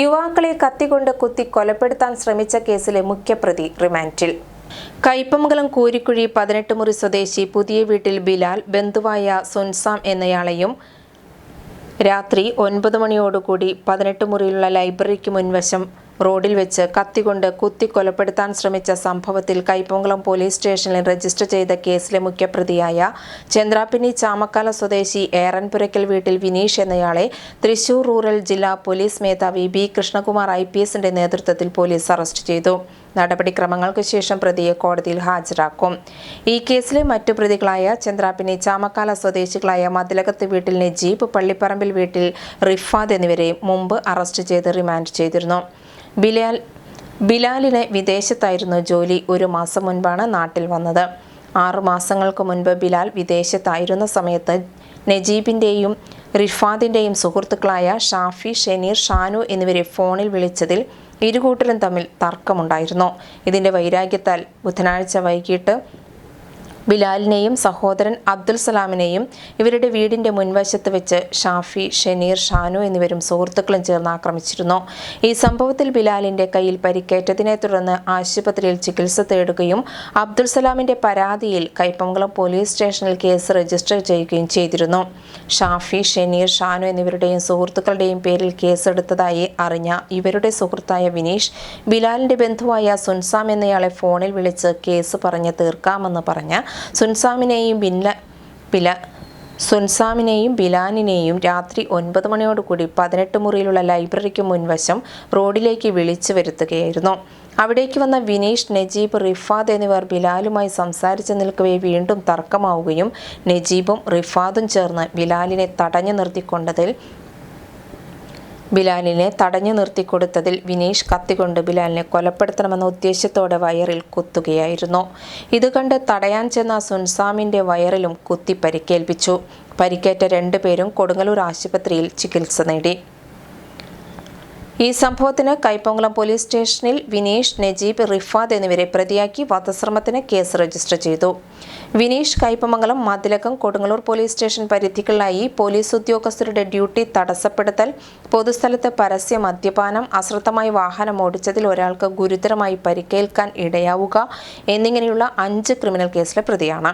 യുവാക്കളെ കത്തിക്കൊണ്ട് കുത്തി കൊലപ്പെടുത്താൻ ശ്രമിച്ച കേസിലെ മുഖ്യപ്രതി റിമാൻഡിൽ. കയ്പമംഗലം കൂരിക്കുഴി പതിനെട്ട് മുറി സ്വദേശി പുതിയ വീട്ടിൽ ബിലാൽ ബന്ധുവായ സുൻസാം എന്നയാളെയും രാത്രി ഒൻപത് മണിയോടുകൂടി പതിനെട്ട് മുറിയിലുള്ള ലൈബ്രറിക്ക് മുൻവശം റോഡിൽ വെച്ച് കത്തികൊണ്ട് കുത്തി കൊലപ്പെടുത്താൻ ശ്രമിച്ച സംഭവത്തിൽ കൈപ്പൊങ്കളം പോലീസ് സ്റ്റേഷനിൽ രജിസ്റ്റർ ചെയ്ത കേസിലെ മുഖ്യപ്രതിയായ ചന്ദ്രാപ്പിനി ചാമക്കാല സ്വദേശി ഏറൻപുരയ്ക്കൽ വീട്ടിൽ വിനീഷ് എന്നയാളെ തൃശൂർ റൂറൽ ജില്ലാ പോലീസ് മേധാവി ബി കൃഷ്ണകുമാർ ഐ പി എസിന്റെ നേതൃത്വത്തിൽ പോലീസ് അറസ്റ്റ് ചെയ്തു. നടപടിക്രമങ്ങൾക്ക് ശേഷം പ്രതിയെ കോടതിയിൽ ഹാജരാക്കും. ഈ കേസിലെ മറ്റു പ്രതികളായ ചന്ദ്രാപ്പിനി ചാമക്കാല സ്വദേശികളായ മതിലകത്ത് വീട്ടിൽ നജീബ് പള്ളിപ്പറമ്പിൽ വീട്ടിൽ റിഫാദ് എന്നിവരെ മുമ്പ് അറസ്റ്റ് ചെയ്ത് റിമാൻഡ് ചെയ്തിരുന്നു. ബിലാൽ ബിലാലിന് വിദേശത്തായിരുന്നു ജോലി ഒരു മാസം മുൻപാണ് നാട്ടിൽ വന്നത്. ആറു മാസങ്ങൾക്ക് മുൻപ് ബിലാൽ വിദേശത്തായിരുന്ന സമയത്ത് നജീബിന്റെയും റിഫാദിന്റെയും സുഹൃത്തുക്കളായ ഷാഫി ഷെനീർ ഷാനു എന്നിവരെ ഫോണിൽ വിളിച്ചതിൽ ഇരുകൂട്ടരും തമ്മിൽ തർക്കമുണ്ടായിരുന്നു. ഇതിന്റെ വൈരാഗ്യത്താൽ ബുധനാഴ്ച വൈകിട്ട് ബിലാലിനെയും സഹോദരൻ അബ്ദുൽ സലാമിനെയും ഇവരുടെ വീടിന്റെ മുൻവശത്ത് വെച്ച് ഷാഫി ഷെനീർ ഷാനു എന്നിവരും സുഹൃത്തുക്കളും ചേർന്ന് ആക്രമിച്ചിരുന്നു. ഈ സംഭവത്തിൽ ബിലാലിന്റെ കയ്യിൽ പരിക്കേറ്റതിനെ തുടർന്ന് ആശുപത്രിയിൽ ചികിത്സ തേടുകയും അബ്ദുൽ സലാമിന്റെ പരാതിയിൽ കൈപ്പമംഗലം പോലീസ് സ്റ്റേഷനിൽ കേസ് രജിസ്റ്റർ ചെയ്യുകയും ചെയ്തിരുന്നു. ഷാഫി ഷെനീർ ഷാനു എന്നിവരുടെയും സുഹൃത്തുക്കളുടെയും പേരിൽ കേസെടുത്തതായി അറിഞ്ഞ ഇവരുടെ സുഹൃത്തായ വിനീഷ് ബിലാലിന്റെ ബന്ധുവായ സുൻസാം എന്നയാളെ ഫോണിൽ വിളിച്ച് കേസ് പറഞ്ഞ് തീർക്കാമെന്ന് പറഞ്ഞ് സുൻസാമിനെയും ബില്ല പില സുൻസാമിനെയും ബിലാനിനെയും രാത്രി ഒൻപത് മണിയോടുകൂടി പതിനെട്ട് മുറിയിലുള്ള ലൈബ്രറിക്ക് മുൻവശം റോഡിലേക്ക് വിളിച്ചു വരുത്തുകയായിരുന്നു. അവിടേക്ക് വന്ന വിനീഷ് നജീബ് റിഫാദ് എന്നിവർ ബിലാലുമായി സംസാരിച്ചു നിൽക്കവേ വീണ്ടും തർക്കമാവുകയും നജീബും റിഫാദും ചേർന്ന് ബിലാലിനെ തടഞ്ഞു നിർത്തിക്കൊണ്ടതിൽ ബിലാലിനെ തടഞ്ഞു നിർത്തിക്കൊടുത്തതിൽ വിനീഷ് കത്തിക്കൊണ്ട് ബിലാലിനെ കൊലപ്പെടുത്തണമെന്ന ഉദ്ദേശ്യത്തോടെ വയറിൽ കുത്തുകയായിരുന്നു. ഇത് കണ്ട് തടയാൻ ചെന്ന സുൻസാമിന്റെ വയറിലും കുത്തി പരിക്കേൽപ്പിച്ചു. പരിക്കേറ്റ രണ്ടുപേരും കൊടുങ്ങല്ലൂർ ആശുപത്രിയിൽ ചികിത്സ നേടി. ഈ സംഭവത്തിന് കൈപ്പൊങ്കലം പോലീസ് സ്റ്റേഷനിൽ വിനീഷ് നജീബ് റിഫാദ് എന്നിവരെ പ്രതിയാക്കി വധശ്രമത്തിന് കേസ് രജിസ്റ്റർ ചെയ്തു. വിനീഷ് കൈപ്പമംഗലം മതിലകം കൊടുങ്ങല്ലൂർ പോലീസ് സ്റ്റേഷൻ പരിധികളിലായി പോലീസ് ഉദ്യോഗസ്ഥരുടെ ഡ്യൂട്ടി തടസ്സപ്പെടുത്തൽ പൊതുസ്ഥലത്ത് പരസ്യ മദ്യപാനം അശ്രദ്ധമായി വാഹനം ഓടിച്ചതിൽ ഒരാൾക്ക് ഗുരുതരമായി പരിക്കേൽക്കാൻ ഇടയാവുക എന്നിങ്ങനെയുള്ള അഞ്ച് ക്രിമിനൽ കേസിലെ പ്രതിയാണ്.